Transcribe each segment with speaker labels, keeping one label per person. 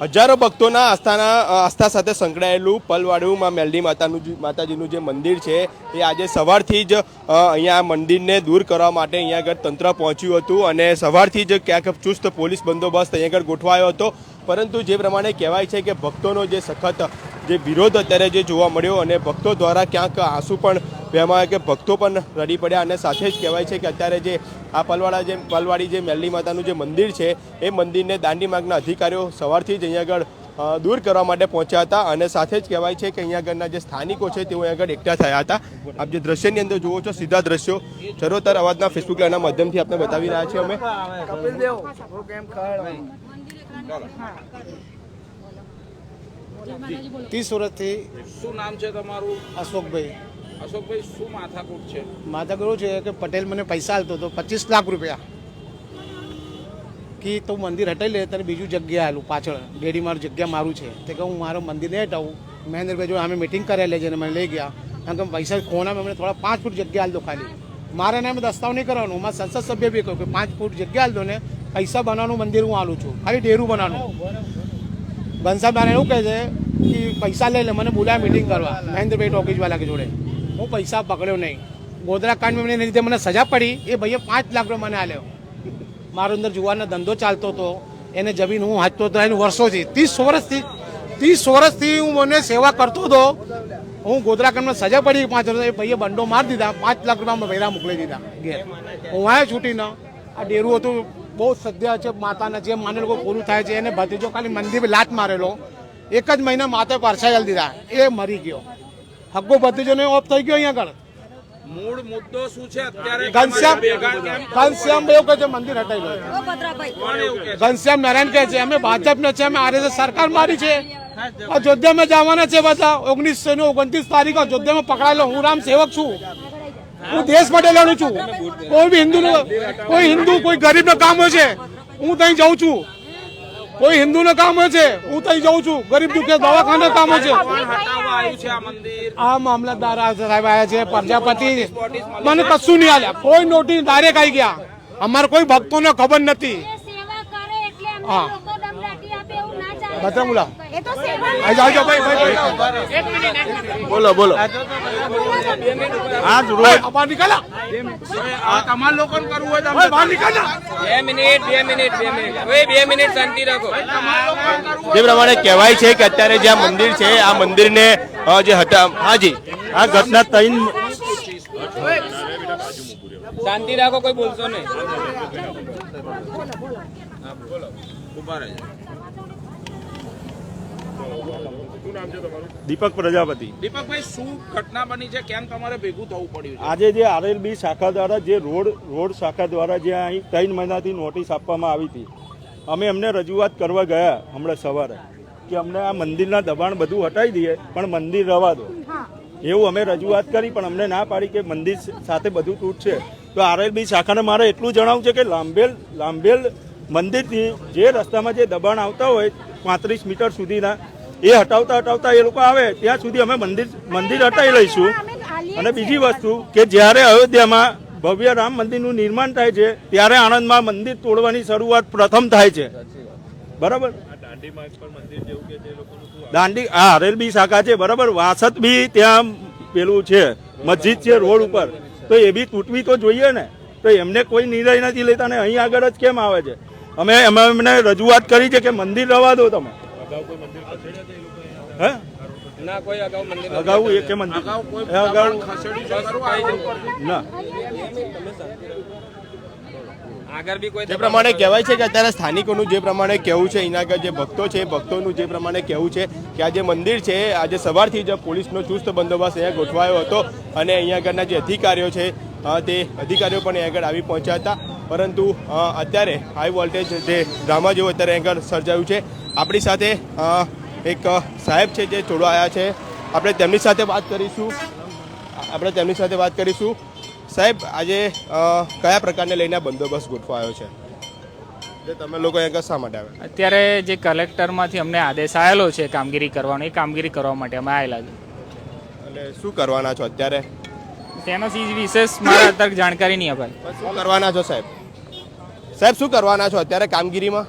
Speaker 1: હજારો ભક્તોના આસ્થાના આસ્થા સાથે સંકળાયેલું પલવાડુમાં મેલડી માતાનું માતાજીનું જે મંદિર છે, એ આજે સવારથી જ અહીંયા મંદિરને દૂર કરવા માટે અહીંયા આગળ તંત્ર પહોંચ્યું હતું અને સવારથી જ ક્યાંક ચુસ્ત પોલીસ બંદોબસ્ત અહીંયા આગળ ગોઠવાયો હતો. પરંતુ જે પ્રમાણે કહેવાય છે કે ભક્તોનો જે સખત જે વિરોધ અત્યારે જે જોવા મળ્યો અને ભક્તો દ્વારા ક્યાંક આંસુ પણ વહેવાય કે ભક્તો પણ રડી પડ્યા અને સાથે જ કહેવાય છે કે અત્યારે જે આ પલવાડા જે પલવાડી જે મેલડી માતાનું જે મંદિર છે એ મંદિરને દાંડી માર્ગના અધિકારીઓ સવારથી જ અહીંયા આગળ દૂર કરવા માટે પહોંચ્યા હતા અને સાથે જ કહેવાય છે કે અહીંયા આગળના જે સ્થાનિકો છે તેઓ અહીંયા આગળ એકઠા થયા હતા. આપ જે દ્રશ્યની અંદર જુઓ છો સીધા દ્રશ્યો ચરોતર અવાજના ફેસબુક લાઈવના માધ્યમથી આપને બતાવી રહ્યા છીએ અમે.
Speaker 2: ત્રીસ વર્ષથી
Speaker 3: શું નામ છે તમારું?
Speaker 2: અશોકભાઈ.
Speaker 3: અશોકભાઈ, શું માથાકૂટ છે?
Speaker 2: માથાકૂટ છે કે પટેલ મને પૈસા આલતો હતો, પચીસ લાખ રૂપિયા. કે તું મંદિર હટાવી લે, તને બીજું જગ્યા આલું પાછળ. ડેડી મારું જગ્યા મારું છે. તે કે હું મારું મંદિર નહીં હટાવું. મહેન્દ્રભાઈ જોડે અમે મિટિંગ કરેલી છે અને મને લઈ ગયા. કારણ કે પૈસા ખોનામાં મને થોડા પાંચ ફૂટ જગ્યા આલ દો ખાલી. મારે ને એમ દસ્તાવ નહીં કરવાનું. મારા સંસદ સભ્ય બી કહ્યું કે, પાંચ ફૂટ જગ્યા આલ દો ને, પૈસા બનાવવાનું મંદિર હું આલું છું. ખાલી ડેરું બનાવવાનું. ઘનશ્યામ એવું કહે છે કે, પૈસા લઈ લે, મને બોલાય મિટિંગ કરવા. મહેન્દ્રભાઈ ટોકીજવાલા કે જોડે. હું પૈસા પકડ્યો નહીં. ગોધરા કાંડમાં લીધે મને સજા પડી. એ ભાઈએ પાંચ લાખ રૂપિયા મને આલ્યો મારો અંદર જુવારનો ધંધો ચાલતો હતો. એને જમીન હું હાંચતો હતો એને વર્ષોથી. ત્રીસ વર્ષથી ત્રીસ વર્ષથી હું મને સેવા કરતો હતો. હું ગોધરા કાંડમાં સજા પડી પાંચ વર્ષ. એ ભાઈએ બંડો મારી દીધા. પાંચ લાખ રૂપિયા ભૈરા મોકલી દીધા. ઘેર. હું આવ્યો છૂટીને આ ડેરું હતું. બહુ શ્રદ્ધા છે માતાના જે માને લોકો પૂરું થાય છે. એને ભત્રીજો ખાલી મંદિર લાત મારેલો. એક જ મહિના માથે પરસાયેલ દીધા. એ મરી ગયો. હગ્ગો ભત્રીજોને ઓફ થઈ ગયો અહીંયા આગળ.
Speaker 3: મૂળ મુદ્દો શું છે? અત્યારે
Speaker 2: ઘનશ્યામ ઘનશ્યામ એવું કહે છે મંદિર હટાવી
Speaker 3: કે
Speaker 2: ઘનશ્યામ નારાયણ કહે છે અમે ભાજપના છે અમે આરએસએસ સરકાર મારી છે. અયોધ્યામાં જવાના છે બધા. ઓગણીસો ને ઓગણત્રીસ તારીખ અયોધ્યામાં પકડાયેલો હું રામ સેવક છું. હું દેશ માટે લડું છું. કોઈ બી હિન્દુ કોઈ હિન્દુ કોઈ ગરીબ નો કામ હોય છે હું ત્યાં જાઉં છું. કોઈ હિન્દુ ને કામ છે? હું ત્યાં જાઉં છું. ગરીબ દુખે દવાખાના કામ છે.
Speaker 3: આ
Speaker 2: મામલતદાર આ સાહેબ આવ્યા છે પ્રજાપતિ. મને કશું નહીં આલ્યા. કોઈ નોટિસ ડાયરેક્ટ આવી ગયા. અમારે કોઈ ભક્તોને ખબર નથી.
Speaker 4: એ સેવા કરે એટલે અમને
Speaker 2: હા.
Speaker 4: લોકો.
Speaker 2: બધા બોલા
Speaker 4: એ
Speaker 2: આ જાઓ જાઓ ભાઈ ભાઈ ભાઈ.
Speaker 1: બોલો બોલો.
Speaker 2: આ રોજ બહાર નીકળ્યા
Speaker 3: આ તમારા લોકોને કરવું હોય તો
Speaker 2: ભાઈ બહાર નીકળ્યા
Speaker 5: બે મિનિટ બે મિનિટ બે મિનિટ. ઓય બે મિનિટ શાંતિ રાખો.
Speaker 1: જે પ્રમાણે કહેવાય છે કે અત્યારે જે આ મંદિર છે આ મંદિરને જે હતા હાજી આ ઘટના ત્રણ
Speaker 5: શાંતિ રાખો કોઈ બોલશો નહીં.
Speaker 3: ઊભા રહેજો.
Speaker 6: દીપક પ્રજાપતિ.
Speaker 3: દીપકભાઈ શું ઘટના બની છે? કેમ તમારે ભેગું થવું પડ્યું
Speaker 6: આજે જે આરએલબી શાખા દ્વારા જે રોડ રોડ શાખા દ્વારા જે અહીં ત્રણ મહિનાથી નોટિસ આપવામાં આવી હતી અમે એમને રજૂઆત કરવા ગયા હમણાં સવારે કે અમને આ મંદિરના દબાણ બધું હટાવી દઈએ પણ મંદિર રવા દો. એવું અમે રજૂઆત કરી પણ અમને ના પાડી કે મંદિર સાથે બધું તૂટશે. તો આરએલબી શાખાને મારે એટલું જણાવવું છે કે લાંબેલ લાંબેલ મંદિરથી જે રસ્તામાં જે દબાણ આવતા હોય પાંત્રીસ મીટર સુધીના એ હટાવતા હટાવતા એ લોકો આવે ત્યાં સુધી અમે મંદિર મંદિર હટાવી લઈશું. અને બીજી વસ્તુ કે જ્યારે અયોધ્યામાં ભવ્ય રામ મંદિરનું નિર્માણ થાય છે ત્યારે આણંદમાં મંદિર તોડવાની શરૂઆત પ્રથમ થાય છે. બરાબર? દાંડી હા હરેલબી શાખા છે બરાબર? વાસત બી ત્યાં પેલું છે મસ્જિદ છે રોડ ઉપર. તો એ બી તૂટવી તો જોઈએ ને. તો એમને કોઈ નિર્ણય નથી લેતા ને અહીં આગળ જ કેમ આવે છે? અમે અમે એમને રજૂઆત કરી છે કે મંદિર રવા દો તમે. હે?
Speaker 5: અગાઉ મંદિર
Speaker 6: અગાઉ એ કે મંદિર?
Speaker 3: અગાઉ કોઈ
Speaker 6: એ અગાઉ
Speaker 3: દબાણ ખસેડ્યું છે ખરું આ રોડ પરથી?
Speaker 6: ના.
Speaker 5: આગળ બી કોઈ
Speaker 1: જે પ્રમાણે કહેવાય છે કે અત્યારે સ્થાનિકોનું જે પ્રમાણે કહેવું છે એના આગળ જે ભક્તો છે ભક્તોનું જે પ્રમાણે કહેવું છે કે આ જે મંદિર છે આજે સવારથી જ પોલીસનો ચુસ્ત બંદોબસ્ત અહીંયા ગોઠવાયો હતો અને અહીંયા આગળના જે અધિકારીઓ છે તે અધિકારીઓ પણ અહીંયા આગળ આવી પહોંચ્યા હતા. પરંતુ અત્યારે હાઈ વોલ્ટેજ જે ડ્રામા જેવું અત્યારે એંગલ સર્જાયું છે આપણી સાથે એક સાહેબ છે જે જોડાયા છે. આપણે તેમની સાથે વાત કરીશું. આપણે તેમની સાથે વાત કરીશું. સાહેબ આજે કયા પ્રકારને લઈને બંદોબસ્ત ગોઠવાયો છે? જે તમે લોકો અહીંયા શા માટે આવ્યા?
Speaker 7: અત્યારે જે કલેક્ટરમાંથી અમને આદેશ આવેલો છે કામગીરી કરવાનો એ કામગીરી કરવા માટે અમે આવેલા છે
Speaker 1: અને શું કરવાના છો અત્યારે?
Speaker 7: તેનો વિશેષ મારા અત્યારે જાણકારી નહીં અપાય.
Speaker 1: શું કરવાના છો સાહેબ? સાહેબ, શું કરવાના છો અત્યારે કામગીરીમાં?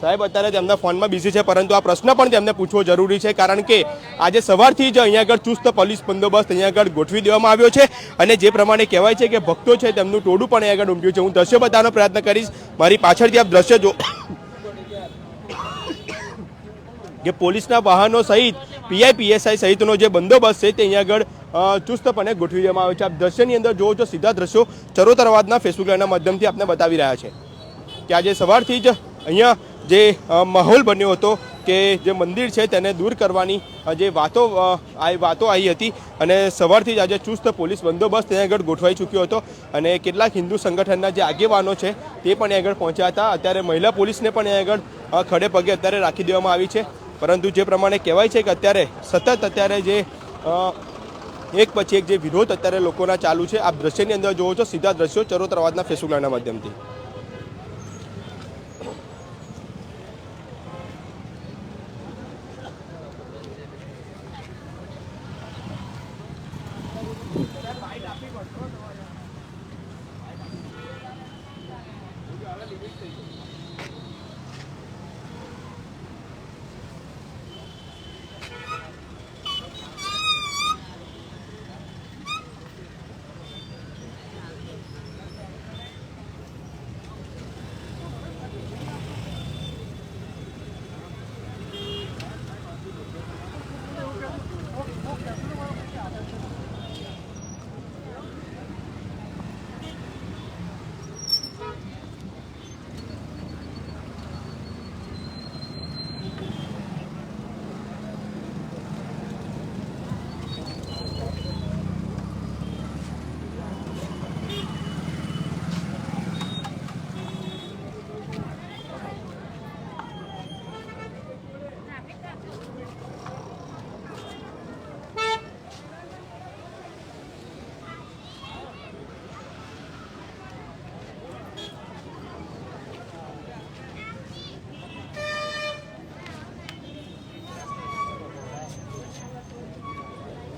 Speaker 1: સાહેબ, અત્યારે તેમના ફોનમાં બિઝી છે, પરંતુ આ પ્રશ્ન પણ તેમને પૂછવો જરૂરી છે, કારણ કે આજે સવારથી જ અહીંયા આગળ ચુસ્ત પોલીસ બંદોબસ્ત અહીંયા આગળ ગોઠવી દેવામાં આવ્યો છે અને જે પ્રમાણે કહેવાય છે કે ભક્તો છે તેમનું ટોળું પણ અહીંયા આગળ ઉમટ્યું છે. હું દ્રશ્ય બતાવવાનો પ્રયત્ન કરીશ. મારી પાછળથી આપ દ્રશ્ય જો કે પોલીસના વાહનો સહિત પીઆઈ પીએસઆઈ સહિતનો જે બંદોબસ્ત છે તે અહીંયા આગળ ચુસ્તપણે ગોઠવી દેવામાં આવે છે. આપ દ્રશ્યની અંદર જોવો છો, સીધા દ્રશ્યો ચરોતર અવાજના ફેસબુક લાઈવના માધ્યમથી આપને બતાવી રહ્યા છે. કે આજે સવારથી જ અહીંયા જે માહોલ બન્યો હતો કે જે મંદિર છે તેને દૂર કરવાની જે વાતો વાતો આવી હતી અને સવારથી જ આજે ચુસ્ત પોલીસ બંદોબસ્ત ત્યાં આગળ ગોઠવાઈ ચૂક્યો હતો અને કેટલાક હિન્દુ સંગઠનના જે આગેવાનો છે તે પણ આગળ પહોંચ્યા હતા. અત્યારે મહિલા પોલીસને પણ આગળ ખડે પગે અત્યારે રાખી દેવામાં આવી છે. પરંતુ જે પ્રમાણે કહેવાય છે કે અત્યારે સતત અત્યારે જે એક પછી એક જે વિરોધ અત્યારે લોકોના ચાલુ છે, આપ દ્રશ્યની અંદર જોવો છો, સીધા દ્રશ્યો ચરોતરવાદના ફેસબુકના માધ્યમથી Thank લાઈવના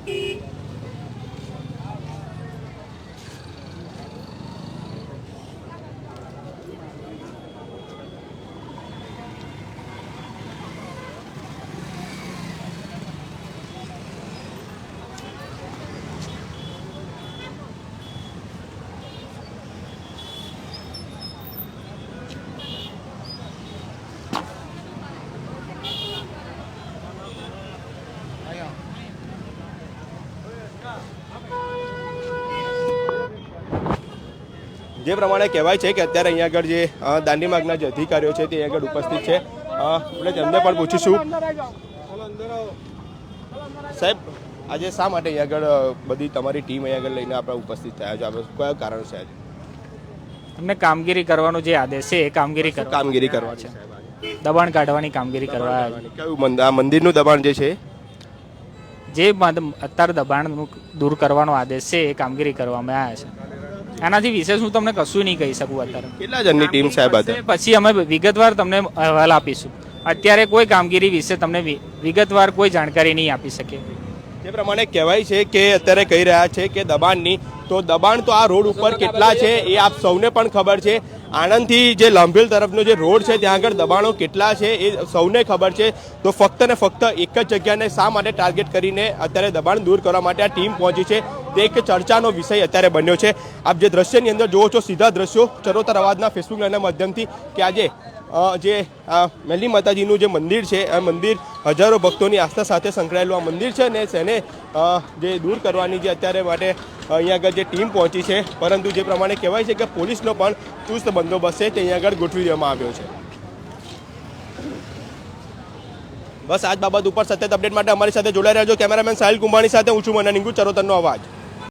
Speaker 1: માધ્યમથી જે પ્રમાણે કહેવાય છે કે અત્યારે અહીંયા આગળ જે દાંડી માર્ગના જે અધિકારીઓ છે તે આગળ ઉપસ્થિત છે. આપણે તેમને પણ પૂછીશું. સાહેબ આજે શા માટે અહીંયા આગળ બધી તમારી ટીમ અહીંયા આગળ લઈને આપણે ઉપસ્થિત થયા છો? આપણે કયા કારણ છે આજે?
Speaker 7: અમને કામગીરી કરવાનો જે આદેશ છે એ કામગીરી
Speaker 1: કામગીરી કરવા છે?
Speaker 7: દબાણ કાઢવાની કામગીરી કરવા આવ્યા
Speaker 1: કયું મંદિરનું દબાણ જે છે?
Speaker 7: જે અત્યારે દબાણનું દૂર કરવાનો આદેશ છે એ કામગીરી કરવામાં આવ્યા છે. આનાથી વિશેષ હું તમને કશું નહીં કહી શકું અત્યારે.
Speaker 1: કેટલા જણની ટીમ સાહેબ હતા
Speaker 7: પછી અમે વિગતવાર તમને અહેવાલ આપીશું. અત્યારે કોઈ કામગીરી વિશે તમને વિગતવાર કોઈ જાણકારી નહીં આપી શકીએ.
Speaker 1: જે પ્રમાણે કહેવાય છે કે અત્યારે કહી રહ્યા છે કે દબાણની, તો દબાણ તો આ રોડ ઉપર કેટલા છે એ આપ સૌને પણ ખબર છે. આણંદથી જે લાંભેલ તરફનો જે રોડ છે, ત્યાં આગળ દબાણો કેટલા છે એ સૌને ખબર છે. તો ફક્ત ને ફક્ત એક જ જગ્યાને શા માટે ટાર્ગેટ કરીને અત્યારે દબાણ દૂર કરવા માટે આ ટીમ પહોંચી છે, તે એક ચર્ચાનો વિષય અત્યારે બન્યો છે. આપ જે દ્રશ્યની અંદર જોવો છો, સીધા દ્રશ્યો ચરોતર અવાજના ફેસબુક લાઈવના માધ્યમથી કે આજે જે આ મેલી માતાજીનું જે મંદિર છે, આ મંદિર હજારો ભક્તોની આસ્થા સાથે સંકળાયેલું આ મંદિર છે ને તેને જે દૂર કરવાની જે અત્યારે માટે અહીંયા આગળ જે ટીમ પહોંચી છે, પરંતુ જે પ્રમાણે કહેવાય છે કે પોલીસનો પણ ચુસ્ત બંદોબસ્ત છે, તે અહીંયા આગળ ગોઠવી દેવામાં આવ્યો છે. બસ આજ બાબત ઉપર સતત અપડેટ માટે અમારી સાથે જોડાઈ રહેજો. કેમેરામેન સાહિલ કુંભાણી સાથે હું છું મને નિંગુ ચરોતરનો અવાજ.